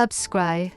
subscribe,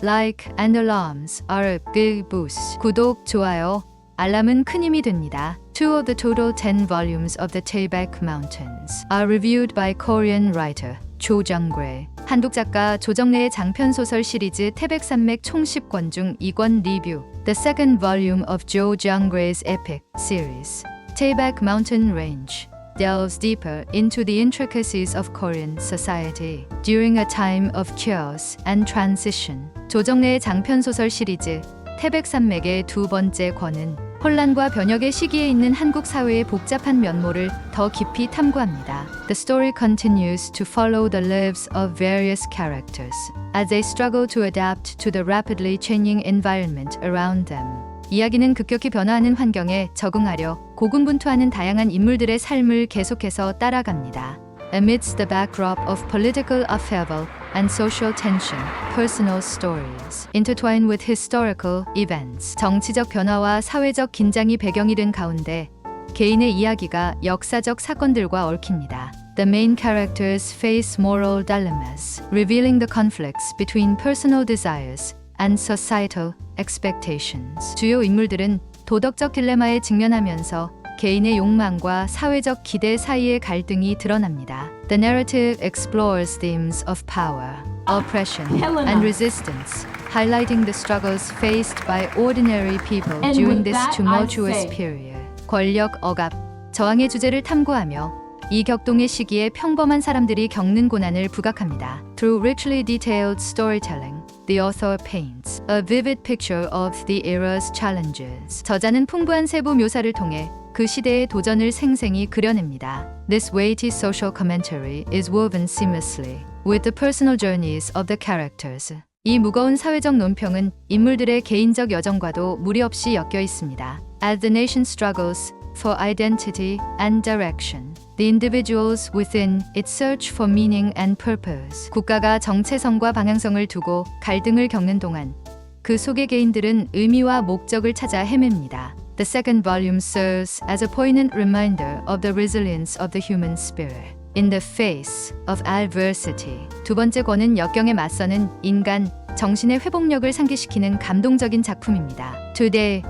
like and alarms are big boost. 구독, 좋아요, 알람은 큰 힘이 됩니다. Two of the total 10 volumes of the Taebaek Mountains are reviewed by Korean writer 조 정그레. 한국 작가 조정래의 장편 소설 시리즈 태백산맥 총 10권 중 2권 리뷰. The second volume of Jo Jungre's epic series, Taebaek Mountain Range, delves deeper into the intricacies of Korean society during a time of chaos and transition. 조정래의 장편 소설 시리즈 태백산맥의 두 번째 권은 혼란과 변혁의 시기에 있는 한국 사회의 복잡한 면모를 더 깊이 탐구합니다. The story continues to follow the lives of various characters as they struggle to adapt to the rapidly changing environment around them. 이야기는 급격히 변화하는 환경에 적응하려 고군분투하는 다양한 인물들의 삶을 계속해서 따라갑니다. Amidst the backdrop of political upheaval and social tension, personal stories intertwine with historical events. 정치적 변화와 사회적 긴장이 배경이 된 가운데 개인의 이야기가 역사적 사건들과 얽힙니다. The main characters face moral dilemmas, revealing the conflicts between personal desires and societal expectations. 주요 인물들은 도덕적 딜레마에 직면하면서 개인의 욕망과 사회적 기대 사이의 갈등이 드러납니다. The narrative explores themes of power, oppression, and resistance, highlighting the struggles faced by ordinary people during this tumultuous period. 권력 억압, 저항의 주제를 탐구하며 이 격동의 시기에 평범한 사람들이 겪는 고난을 부각합니다. Through richly detailed storytelling, the author paints a vivid picture of the era's challenges. 저자는 풍부한 세부 묘사를 통해 그 시대의 도전을 생생히 그려냅니다. This weighty social commentary is woven seamlessly with the personal journeys of the characters. 이 무거운 사회적 논평은 인물들의 개인적 여정과도 무리 없이 엮여 있습니다. As the nation struggles for identity and direction, the individuals within its search for meaning and purpose. 국가가 정체성과 방향성을 두고 갈등을 겪는 동안 그 속의 개인들은 의미와 목적을 찾아 헤맵니다. The second volume serves as a poignant reminder of the resilience of the human spirit. In the face of adversity. 두 번째 권은 역경에 맞서는 인간 정신의 회복력을 상기시키는 감동적인 작품입니다. Today,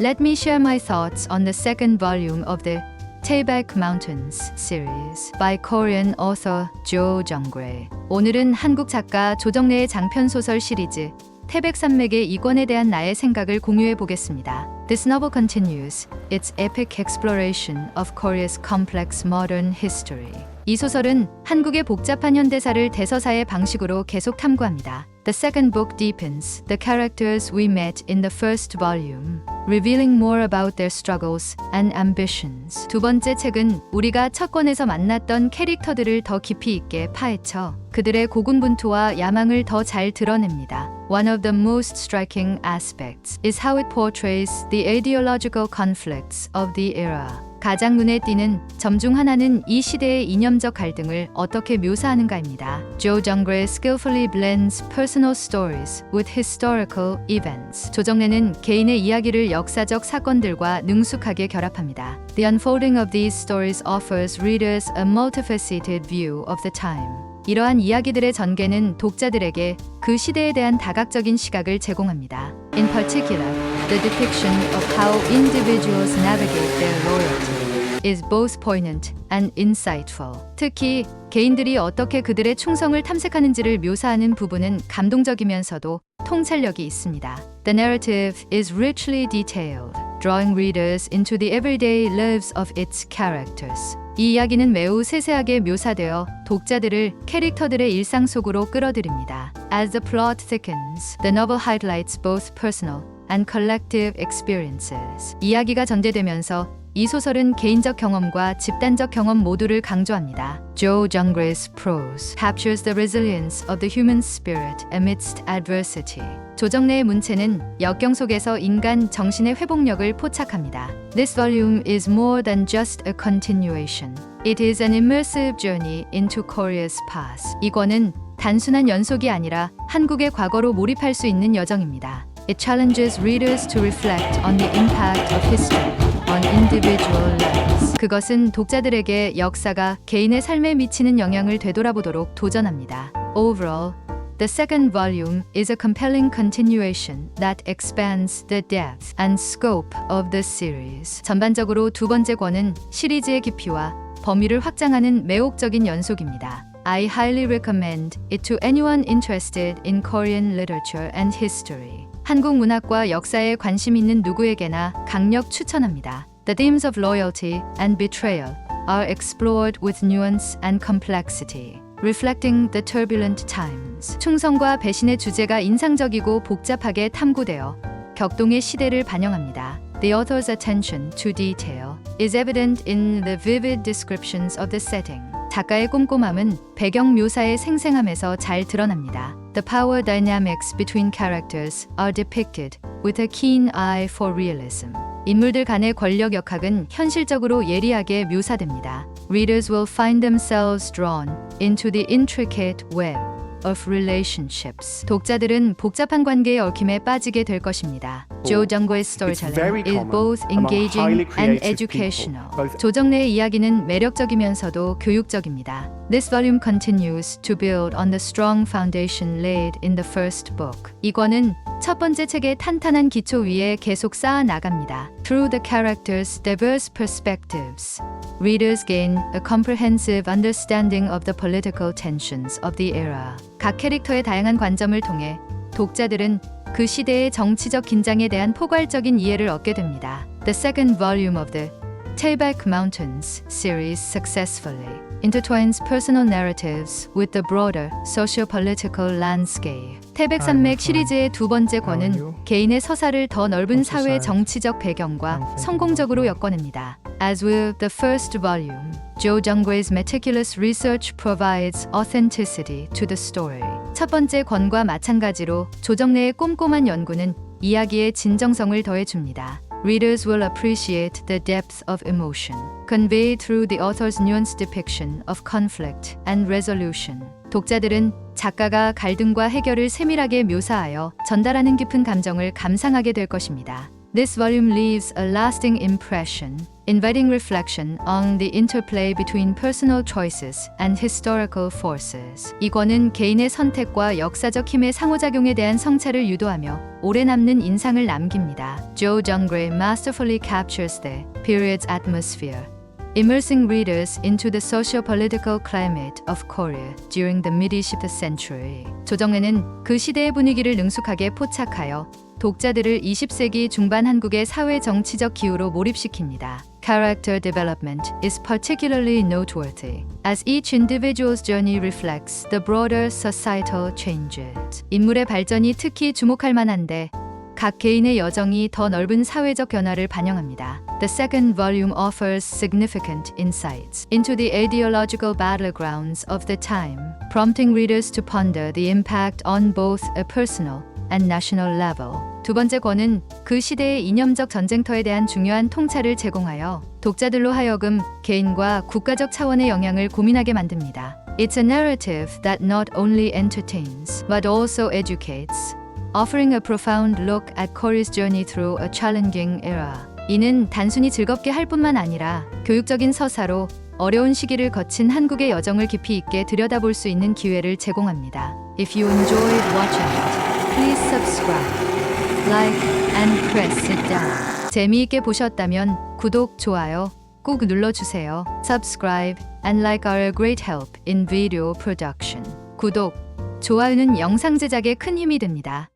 let me share my thoughts on the second volume of the Taebaek Mountains series by Korean author Jo Jungre. 오늘은 한국 작가 조정래의 장편 소설 시리즈 태백산맥의 이권에 대한 나의 생각을 공유해 보겠습니다. This novel continues its epic exploration of Korea's complex modern history. 이 소설은 한국의 복잡한 현대사를 대서사의 방식으로 계속 탐구합니다. The second book deepens the characters we met in the first volume, revealing more about their struggles and ambitions. 두 번째 책은 우리가 첫 권에서 만났던 캐릭터들을 더 깊이 있게 파헤쳐 그들의 고군분투와 야망을 더 잘 드러냅니다. One of the most striking aspects is how it portrays the ideological conflicts of the era. 가장 눈에 띄는 점 중 하나는 이 시대의 이념적 갈등을 어떻게 묘사하는가입니다. Joe Jungre skillfully blends personal stories with historical events. 조정래는 개인의 이야기를 역사적 사건들과 능숙하게 결합합니다. The unfolding of these stories offers readers a multifaceted view of the time. 이러한 이야기들의 전개는 독자들에게 그 시대에 대한 다각적인 시각을 제공합니다. In particular, the depiction of how individuals navigate their loyalty is both poignant and insightful. 특히 개인들이 어떻게 그들의 충성을 탐색하는지를 묘사하는 부분은 감동적이면서도 통찰력이 있습니다. The narrative is richly detailed, drawing readers into the everyday lives of its characters. 이 이야기는 매우 세세하게 묘사되어 독자들을 캐릭터들의 일상 속으로 끌어들입니다. As the plot thickens, the novel highlights both personal and collective experiences. 이야기가 전개되면서 이 소설은 개인적 경험과 집단적 경험 모두를 강조합니다. Joe Jungre's prose captures the resilience of the human spirit amidst adversity. 조정래의 문체는 역경 속에서 인간 정신의 회복력을 포착합니다. This volume is more than just a continuation. It is an immersive journey into Korea's past. 이 권은 단순한 연속이 아니라 한국의 과거로 몰입할 수 있는 여정입니다. It challenges readers to reflect on the impact of history on individual lives. 그것은 독자들에게 역사가 개인의 삶에 미치는 영향을 되돌아보도록 도전합니다. Overall, The second volume is a compelling continuation that expands the depth and scope of the series. 전반적으로 두 번째 권은 시리즈의 깊이와 범위를 확장하는 매혹적인 연속입니다. I highly recommend it to anyone interested in Korean literature and history. 한국 문학과 역사에 관심 있는 누구에게나 강력 추천합니다. The themes of loyalty and betrayal are explored with nuance and complexity, reflecting the turbulent times. 충성과 배신의 주제가 인상적이고 복잡하게 탐구되어 격동의 시대를 반영합니다. The author's attention to detail is evident in the vivid descriptions of the setting. 작가의 꼼꼼함은 배경 묘사의 생생함에서 잘 드러납니다. The power dynamics between characters are depicted with a keen eye for realism. 인물들 간의 권력 역학은 현실적으로 예리하게 묘사됩니다. Readers will find themselves drawn into the intricate web of relationships. 독자들은 복잡한 관계의 얽힘에 빠지게 될 것입니다. 조 정거의 storytelling is both engaging and educational. 조정래의 이야기는 매력적이면서도 교육적입니다. This volume continues to build on the strong foundation laid in the first book. 이 권은 첫 번째 책의 탄탄한 기초 위에 계속 쌓아 나갑니다. Through the characters' diverse perspectives, readers gain a comprehensive understanding of the political tensions of the era. 각 캐릭터의 다양한 관점을 통해 독자들은 그 시대의 정치적 긴장에 대한 포괄적인 이해를 얻게 됩니다. The second volume of the Taebaek Mountains series successfully intertwines personal narratives with the broader socio-political landscape. 태백 산맥 시리즈의 두 번째 권은 개인의 서사를 더 넓은 사회 정치적 배경과 성공적으로 엮어냅니다. As with the first volume, Joe Jungway's meticulous research provides authenticity to the story. 첫 번째 권과 마찬가지로 조정래의 꼼꼼한 연구는 이야기의 진정성을 더해줍니다. Readers will appreciate the depth of emotion conveyed through the author's nuanced depiction of conflict and resolution. 독자들은 작가가 갈등과 해결을 세밀하게 묘사하여 전달하는 깊은 감정을 감상하게 될 것입니다. This volume leaves a lasting impression, inviting reflection on the interplay between personal choices and historical forces. 이 권은 개인의 선택과 역사적 힘의 상호작용에 대한 성찰을 유도하며 오래 남는 인상을 남깁니다. Joe Jungray masterfully captures the period's atmosphere, immersing readers into the socio-political climate of Korea during the mid-20th century. 조정래는 그 시대의 분위기를 능숙하게 포착하여 독자들을 20세기 중반 한국의 사회 정치적 기후로 몰입시킵니다. Character development is particularly noteworthy as each individual's journey reflects the broader societal changes. 인물의 발전이 특히 주목할 만한데 각 개인의 여정이 더 넓은 사회적 변화를 반영합니다. The second volume offers significant insights into the ideological battlegrounds of the time, prompting readers to ponder the impact on both a personal and national level. 두 번째 권은 그 시대의 이념적 전쟁터에 대한 중요한 통찰을 제공하여 독자들로 하여금 개인과 국가적 차원의 영향을 고민하게 만듭니다. It's a narrative that not only entertains but also educates, offering a profound look at Korea's journey through a challenging era. 이는 단순히 즐겁게 할 뿐만 아니라 교육적인 서사로 어려운 시기를 거친 한국의 여정을 깊이 있게 들여다볼 수 있는 기회를 제공합니다. If you enjoyed watching please subscribe, like, and press it down. 재미있게 보셨다면 구독, 좋아요 꼭 눌러주세요. Subscribe and like are a great help in video production. 구독, 좋아요는 영상 제작에 큰 힘이 됩니다.